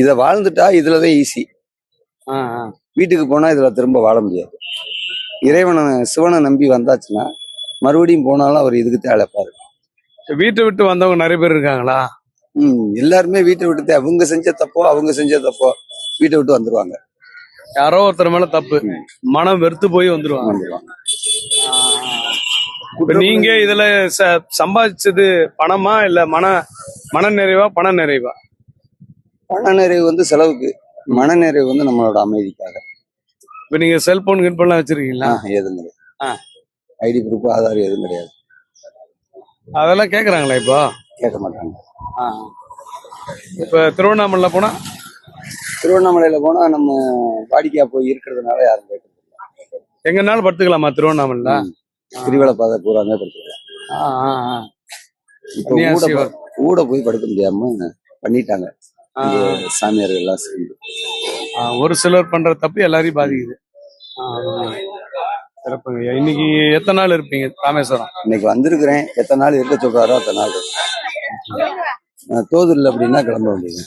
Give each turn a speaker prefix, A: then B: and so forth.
A: இத வாழ்ந்துட்டா இதுலதான் ஈஸி
B: ஆ, ஆ.
A: வீட்டுக்கு போனா இதுல திரும்ப வாழ முடியாது. இறைவனை சிவனை நம்பி வந்தாச்சுன்னா மறுபடியும் போனாலும் அவர் இதுக்கு தான் அழைப்பாரு
B: வீட்டை விட்டு வந்தவங்க நிறைய பேர் இருக்காங்களா?
A: ம் எல்லாருமே வீட்டை விட்டு அவங்க செஞ்ச தப்போ அவங்க செஞ்ச தப்போ வீட்டை விட்டு வந்துருவாங்க.
B: யாரோ ஒருத்தர் மேல தப்பு. மனம் வெறுத்து போய் வந்துருவாங்க.
A: வந்துருவாங்க.
B: நீங்க இதுல சம்பாதிச்சது பணமா இல்ல மன மன நிறைவா பண நிறைவா?
A: மனநிறைவு வந்து செலவுக்கு மனநிறைவு வந்து நம்மளோட அமைதிக்காக.
B: இப்ப நீங்க செல்போன் கில்போன்லாம் வச்சிருக்கீங்களா?
A: எதுவும் கிடையாது.
B: ஆ.
A: ஐடி ப்ரூஃப் ஆதார் எதுவும் கிடையாது.
B: அதெல்லாம் கேக்குறாங்களா இப்போ?
A: கேட்க மாட்டாங்க.
B: இப்ப திருவண்ணாமலை போனா?
A: திருவண்ணாமலையில போனா நம்ம வாடிக்கையா போய் இருக்கிறதுனால யாரும் கேட்க
B: எங்கனாலும் படுத்துக்கலாமா திருவண்ணாமலைல
A: திருவிழா பாதை பூராமே படுத்துருக்கேன்
B: ஆ, ஆ, ஆ.
A: இப்போ கூட போய் படுக்க முடியாம பண்ணிட்டாங்க. சாமியார்கள் எல்லாம் சேர்ந்து.
B: ஒரு சிலர் பண்ற தப்பு எல்லாரையும் பாதிக்குது. சிறப்புங்க. இன்னைக்கு எத்தனை நாள் இருப்பீங்க ராமேஸ்வரம்?
A: இன்னைக்கு வந்திருக்கிறேன். எத்தனை நாள் இருக்க சொல்றாரோ அத்தனை நாள் இருக்கேன். நான் தோதுல அப்படின்னா கிளம்ப வேண்டியது